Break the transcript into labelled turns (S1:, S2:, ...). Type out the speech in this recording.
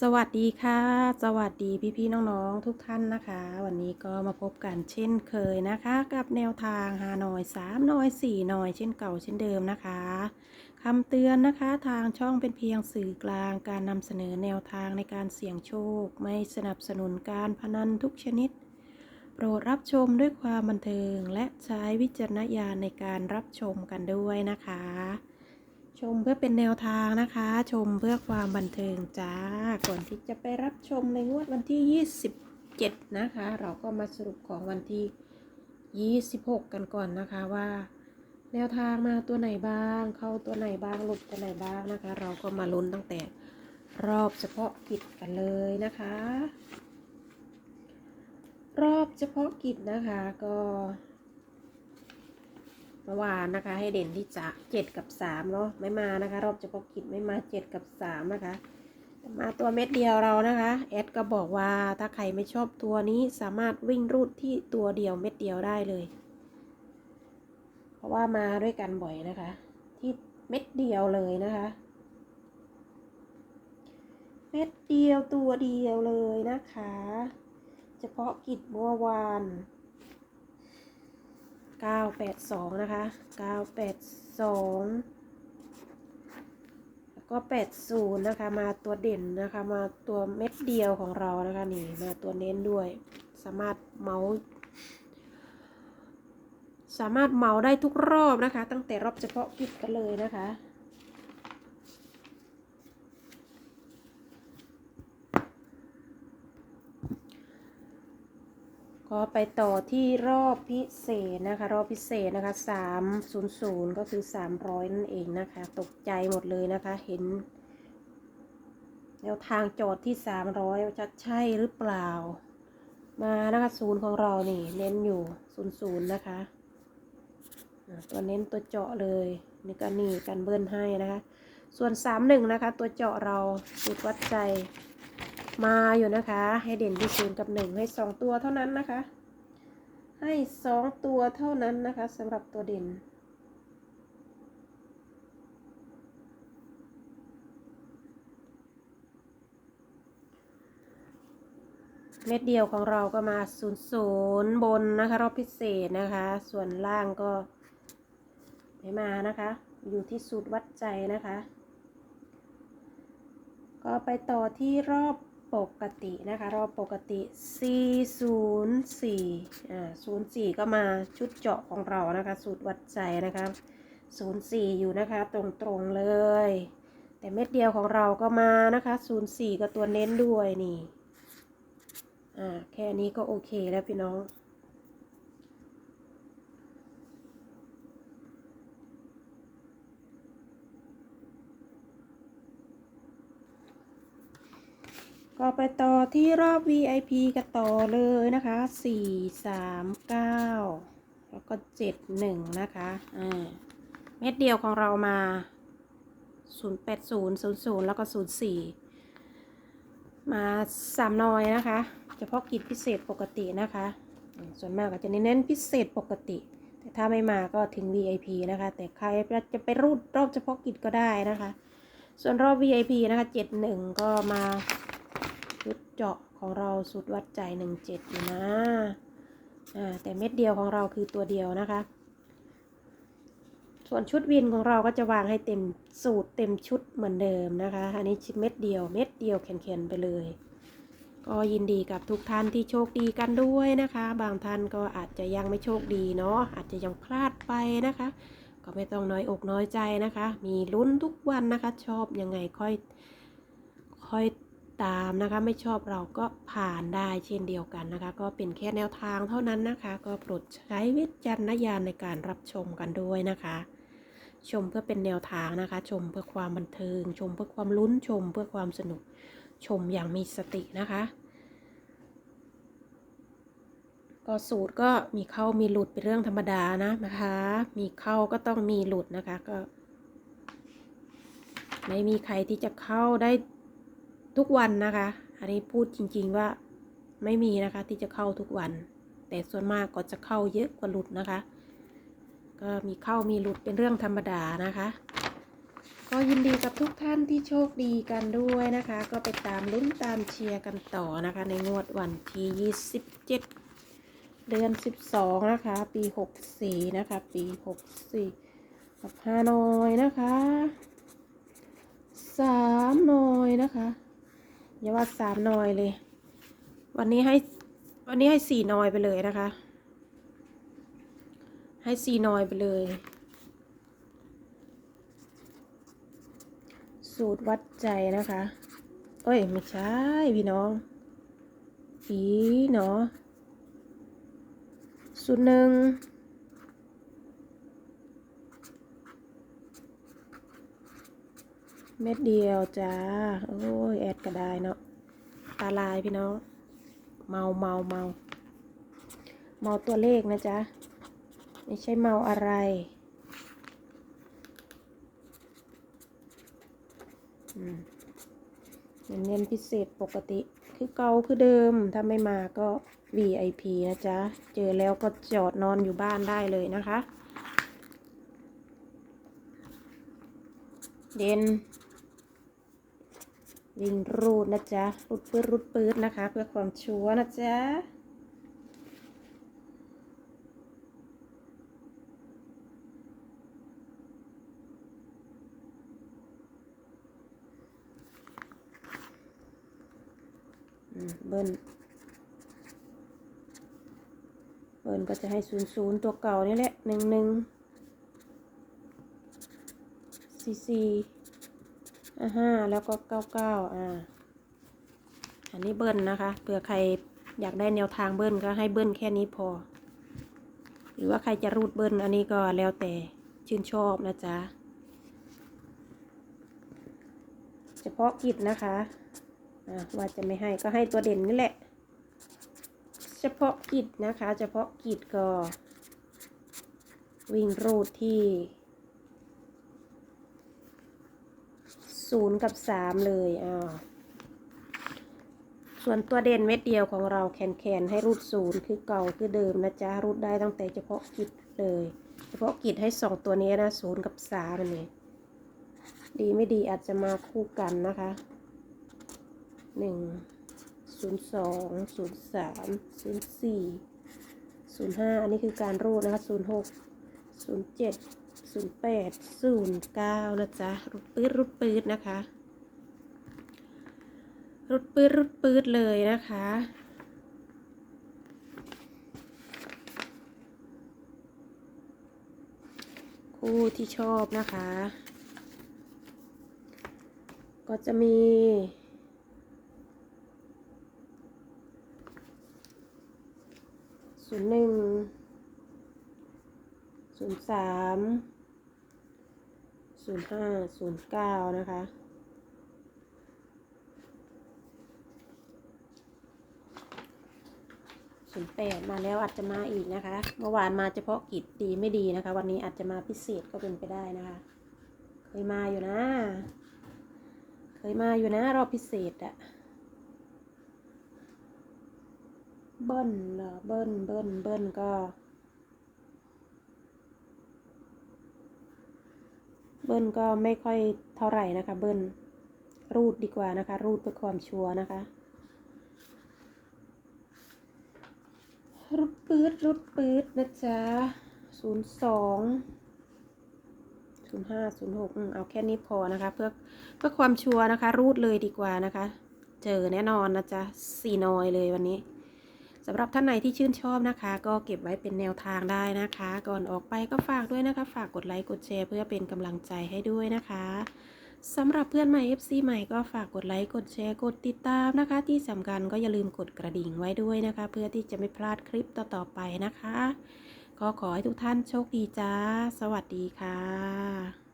S1: สวัสดีค่ะ สวัสดีพี่ๆน้องๆทุกท่านนะคะ วันนี้ก็มาพบกันเช่นเคยนะคะ กับแนวทางหาหน่อย3หน่อย4หน่อยเช่นเก่าเช่นเดิมนะคะคำเตือนนะคะทางช่องเป็นเพียงสื่อกลางการนำเสนอแนวทางในการเสี่ยงโชค ไม่สนับสนุนการพนันทุกชนิด โปรดรับชมด้วยความบันเทิงและใช้วิจารณญาณในการรับชมกันด้วยนะคะ ชมเพื่อเป็นแนวทางนะคะ ชมเพื่อความบันเทิงจ้า ก่อนที่จะไปรับชมในงวดวันที่ 27 นะคะ เราก็มาสรุปของวันที่ 26 กันก่อนนะคะว่า แนวทางมาตัวไหนบ้าง เข้าตัวไหนบ้างหลุดตัวไหนบ้างนะคะ เราก็มาลุ้นตั้งแต่รอบเฉพาะกิจกันเลยนะคะ รอบเฉพาะกิจนะคะก็ เมื่อวานนะคะ ให้เด่นที่จะเจ็ดกับสามเนาะไม่มานะคะ รอบเฉพาะกิจไม่มาเจ็ดกับสามนะคะ มาตัวเม็ดเดียวเรานะคะแอดก็บอกว่าถ้าใครไม่ชอบตัวนี้สามารถวิ่งรูดที่ตัวเดียวเม็ดเดียวได้เลย เพราะว่ามาด้วยกันบ่อยนะคะ ที่เม็ดเดียวเลยนะคะ เม็ดเดียวตัวเดียวเลยนะคะ เฉพาะกิจเมื่อวาน 982 นะคะ 982 แล้วก็ 80 นะคะ มาตัวเด่นนะคะ มาตัวเม็ดเดียวของเรานะคะนี่ มาตัวเน้นด้วย สามารถเมาส์สามารถเมาได้ทุกรอบนะคะ ตั้งแต่รอบเฉพาะกิจกันเลยนะคะ ก็ไปต่อที่รอบพิเศษนะคะ รอบพิเศษนะคะ300ก็คือ300นั่นเองนะคะ ตกใจหมดเลยนะคะ เห็นแนวทางโจทย์ที่300จะใช่หรือเปล่า มานะคะศูนย์ของเรานี่ เน้นอยู่00นย์ศูนย์นะคะ ตัวเน้นตัวเจาะเลยนี่ก็นี่กันเบิ้ลให้นะคะ ส่วน31นะคะ ตัวเจาะเราสูตรวัดใจ มาอยู่นะคะ ให้เด่นที่ศูนย์กับหนึ่งให้สองตัวเท่านั้นนะคะ ให้สองตัวเท่านั้นนะคะสำหรับตัวเด่นเม็ดเดียวของเราก็มาศูนย์ศูนย์บนนะคะรอบพิเศษนะคะ ส่วนล่างก็ไม่มานะคะ อยู่ที่สูตรวัดใจนะคะ ก็ไปต่อที่รอบ ปกตินะคะรอบปกติ 404อ่า04 ก็มาชุดเจาะของเรานะคะ สูตรวัดใจนะคะ 04 อยู่นะคะตรงๆเลย แต่เม็ดเดียวของเราก็มานะคะ 04 ก็ตัวเน้นด้วยนี่อ่าแค่นี้ก็โอเคแล้วพี่น้อง ก็ไปต่อที่รอบ VIP กันต่อเลยนะคะ 4 3 9 แล้วก็ 7 1 นะคะอ่าเม็ดเดียวของเรามา 080 00 แล้วก็ 04 มาสามน้อยนะคะ เฉพาะกิจพิเศษปกตินะคะ ส่วนมากก็จะเน้นพิเศษปกติ แต่ถ้าไม่มาก็ถึง VIP นะคะ แต่ใครจะไปรูดรอบเฉพาะกิจก็ได้นะคะ ส่วนรอบ VIP นะคะ 71 ก็มา ชุดเจาะของเราสุดวัดใจหนึ่งเจ็ดอยู่นะอ่าแต่เม็ดเดียวของเราคือตัวเดียวนะคะ ส่วนชุดวินของเราก็จะวางให้เต็มสูตรเต็มชุดเหมือนเดิมนะคะ อันนี้เม็ดเดียวเม็ดเดียวแข็งๆไปเลย ก็ยินดีกับทุกท่านที่โชคดีกันด้วยนะคะ บางท่านก็อาจจะยังไม่โชคดีเนาะอาจจะยังพลาดไปนะคะก็ไม่ต้องน้อยอกน้อยใจนะคะ มีลุ้นทุกวันนะคะ ชอบยังไงค่อย ค่อย ตามนะคะ ไม่ชอบเราก็ผ่านได้เช่นเดียวกันนะคะ ก็เป็นแค่แนวทางเท่านั้นนะคะ ก็โปรดใช้วิจารณญาณในการรับชมกันด้วยนะคะ ชมเพื่อเป็นแนวทางนะคะ ชมเพื่อความบันเทิง ชมเพื่อความลุ้นชมเพื่อความสนุกชมอย่างมีสตินะคะก็สูตรก็มีเข้ามีหลุดเป็นเรื่องธรรมดานะนะคะ มีเข้าก็ต้องมีหลุดนะคะก็ ไม่มีใครที่จะเข้าได้ ทุกวันนะคะ อันนี้พูดจริง ๆว่าไม่มีนะคะที่จะเข้าทุกวัน แต่ส่วนมากก็จะเข้าเยอะกว่าหลุดนะคะ ก็มีเข้ามีหลุดเป็นเรื่องธรรมดานะคะ ก็ยินดีกับทุกท่านที่โชคดีกันด้วยนะคะ ก็ไปตามลุ้นตามเชียร์กันต่อนะคะ ในงวดวันที่27เดือน12นะคะ ปี64นะคะ ปี64กับฮานอยนะคะสามหนอยนะคะ อย่าว่าสามหนอยเลย วันนี้ให้วันนี้ให้สี่หนอยไปเลยนะคะ ให้สี่หนอยไปเลย สูตรวัดใจนะคะ เอ้ย ไม่ใช่พี่น้องผีเนาะสูตรหนึ่ง เม็ดเดียวจ้า โอ้ย แอดก็ได้เนาะ ตาลายพี่น้อง เมาเมาเมา เมาตัวเลขนะจ๊ะ ไม่ใช่เมาอะไร อืมเน้นพิเศษปกติ คือเก่าคือเดิม ถ้าไม่มาก็ VIP นะจ๊ะ เจอแล้วก็จอดนอนอยู่บ้านได้เลยนะคะ เด่น วิ่งรูดนะจ๊ะรูดปืดรูดปืดนะคะ เพื่อความชัวร์นะจ๊ะเบิ้ลเบิ้ลก็จะให้ศูนย์ศูนย์ตัวเก่านี่แหละหนึ่งหนึ่งสี่สี่ อ่าห้าแล้วก็เก้าเก้าอ่า อันนี้เบิ้ลนะคะ เผื่อใครอยากได้แนวทางเบิ้ลก็ให้เบิ้ลแค่นี้พอ หรือว่าใครจะรูดเบิ้ลอันนี้ก็แล้วแต่ชื่นชอบนะจ๊ะ เฉพาะกิจนะคะอ่าว่าจะไม่ให้ก็ให้ตัวเด่นนี่แหละ เฉพาะกิจนะคะ เฉพาะกิจก็วิ่งรูดที่ ศูนย์กับสามเลยอ่าส่วนตัวเด่นเม็ดเดียวของเราแคนแคนให้รูดศูนย์คือเก่าคือเดิมนะจ๊ะรูดได้ตั้งแต่เฉพาะกิจเลย เฉพาะกิจให้สองตัวนี้นะศูนย์กับสามนนี้ดีไม่ดีอาจจะมาคู่กันนะคะหนึ่งศูนย์สองศูนย์สามศูนย์สี่ศูนย์ห้าอันนี้คือการรูดนะคะศูนย์หกศูนย์เจ็ด ศูนย์แปดศูนย์เก้านะจ๊ะรุดปืดรุดปืดนะคะ รุดปืดรุดปืดเลยนะคะคู่ที่ชอบนะคะ ก็จะมีศูนย์หนึ่งศูนย์สาม ศูนย์ห้าศูนย์เก้านะคะ ศูนย์แปดมาแล้วอาจจะมาอีกนะคะ เมื่อวานมาเฉพาะกิจดีไม่ดีนะคะ วันนี้อาจจะมาพิเศษก็เป็นไปได้นะคะ เคยมาอยู่นะ เคยมาอยู่นะ รอบพิเศษอะเบิ้ลเหรอเบิ้ลเบิ้ลเบิ้ลก็ เบิ้ลก็ไม่ค่อยเท่าไหร่นะคะ เบิ้ลรูดดีกว่านะคะ รูดเพื่อความชัวร์นะคะรุดปืดรุดปืดนะจ๊ะศูนย์สองศูนย์ห้าศูนย์หกเอาแค่นี้พอนะคะ เพื่อเพื่อความชัวร์นะคะ รูดเลยดีกว่านะคะ เจอแน่นอนนะจ๊ะสี่นอยเลยวันนี้ สำหรับท่านไหนที่ชื่นชอบนะคะ ก็เก็บไว้เป็นแนวทางได้นะคะ ก่อนออกไปก็ฝากด้วยนะคะ ฝากกดไลค์กดแชร์เพื่อเป็นกำลังใจให้ด้วยนะคะสำหรับเพื่อนใหม่ FC ใหม่ก็ฝากกดไลค์กดแชร์กดติดตามนะคะ ที่สำคัญก็อย่าลืมกดกระดิ่งไว้ด้วยนะคะ เพื่อที่จะไม่พลาดคลิปต่อๆไปนะคะ ก็ขอให้ทุกท่านโชคดีจ้า สวัสดีค่ะ